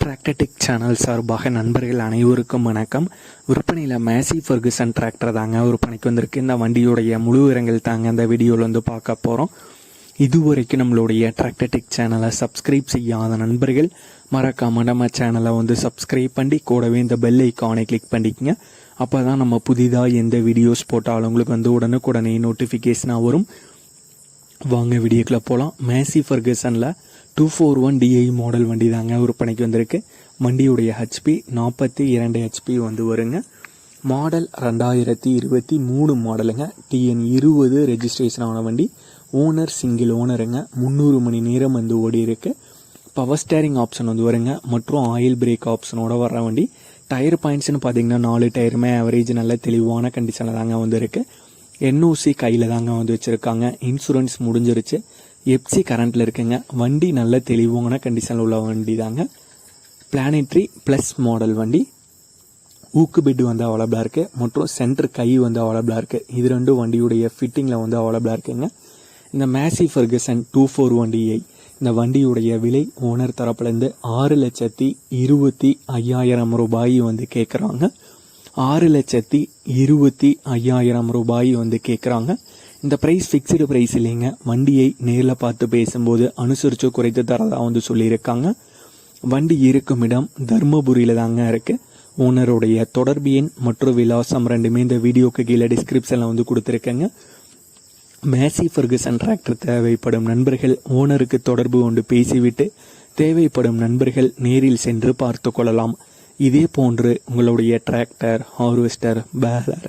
டிராக்டடிக் channel சார்பாக நண்பர்கள் அனைவருக்கும் வணக்கம். விற்பனையில் மேசி ஃபர்குசன் டிராக்டர் தாங்க விற்பனைக்கு வந்திருக்கு. இந்த வண்டியுடைய முழு விவரங்கள் தாங்க இந்த வீடியோவில் வந்து பார்க்க போகிறோம் இதுவரைக்கும் நம்மளுடைய டிராக்டர்டெக் சேனலை சப்ஸ்கிரைப் செய்யாத நண்பர்கள் மறக்காம நம்ம சேனலை வந்து சப்ஸ்கிரைப் பண்ணி கூடவே இந்த பெல் ஐக்கானை கிளிக் பண்ணிக்கங்க. அப்போ தான் நம்ம புதிதாக எந்த வீடியோஸ் போட்டாலும் உங்களுக்கு வந்து உடனுக்குடனே நோட்டிஃபிகேஷனாக வரும். வாங்க வீடியோக்குள்ளே போகலாம் Massey ஃபர்கசனில் two four one DI model வண்டி தாங்க விற்பனைக்கு வந்திருக்கு. வண்டியுடைய ஹெச்பி நாற்பத்தி இரண்டு ஹெச்பி வந்து வருங்க. மாடல் ரெண்டாயிரத்தி இருபத்தி மூணு மாடலுங்க டிஎன் இருபது ரெஜிஸ்ட்ரேஷன் ஆன வண்டி. ஓனர் சிங்கிள் ஓனருங்க முந்நூறு மணி நேரம் வந்து ஓடி இருக்கு. பவர் ஸ்டேரிங் ஆப்ஷன் வந்து வருங்க. மற்றும் ஆயில் பிரேக் ஆப்ஷனோட வர்ற வண்டி. டயர் பாயிண்ட்ஸ்னு பார்த்தீங்கன்னா நாலு டயருமே ஆவரேஜ் நல்ல தெளிவான கண்டிஷனில் தாங்க வந்து என்ஓசி கையில் தாங்க வந்து வச்சுருக்காங்க. இன்சூரன்ஸ் முடிஞ்சிருச்சு. எப்சி கரண்ட்டில் இருக்குங்க. வண்டி நல்ல தெளிவான கண்டிஷனில் உள்ள வண்டி தாங்க பிளானட்ரி ப்ளஸ் மாடல் வண்டி. ஊக்கு பெட் வந்து அவைலபிளாக இருக்குது மற்றும் சென்டர் கை வந்து அவைலபிளாக இருக்குது இது ரெண்டும் வண்டியுடைய ஃபிட்டிங்கில் வந்து அவைலபிளாக இருக்குங்க. இந்த மேசி ஃபர்கசன் டூ ஃபோர் வண்டியை இந்த வண்டியுடைய விலை ஓனர் தரப்புலேருந்து ஆறு லட்சத்தி இருபத்தி ஐயாயிரம் ரூபாய் வந்து கேட்குறாங்க ஆறு லட்சத்தி இருபத்தி ஐயாயிரம் ரூபாய் வந்து கேட்குறாங்க இந்த ப்ரைஸ் ஃபிக்ஸ்டு ப்ரைஸ் இல்லைங்க. வண்டியை நேரில் பார்த்து பேசும்போது அனுசரித்து குறைத்து தரதாக வந்து சொல்லியிருக்காங்க. வண்டி இருக்கும் இடம் தர்மபுரியில் தாங்க இருக்குது ஓனருடைய தொடர்பு எண் மற்றும் விலாசம் ரெண்டுமே இந்த வீடியோக்கு கீழே டிஸ்கிரிப்ஷனில் வந்து கொடுத்துருக்கேங்க. மேசி ஃபர்கசன் டிராக்டர் தேவைப்படும் நண்பர்கள் ஓனருக்கு தொடர்பு கொண்டு பேசிவிட்டு தேவைப்படும் நண்பர்கள் நேரில் சென்று பார்த்து கொள்ளலாம். இதே போன்று உங்களுடைய டிராக்டர் ஹார்வெஸ்டர் பேலர்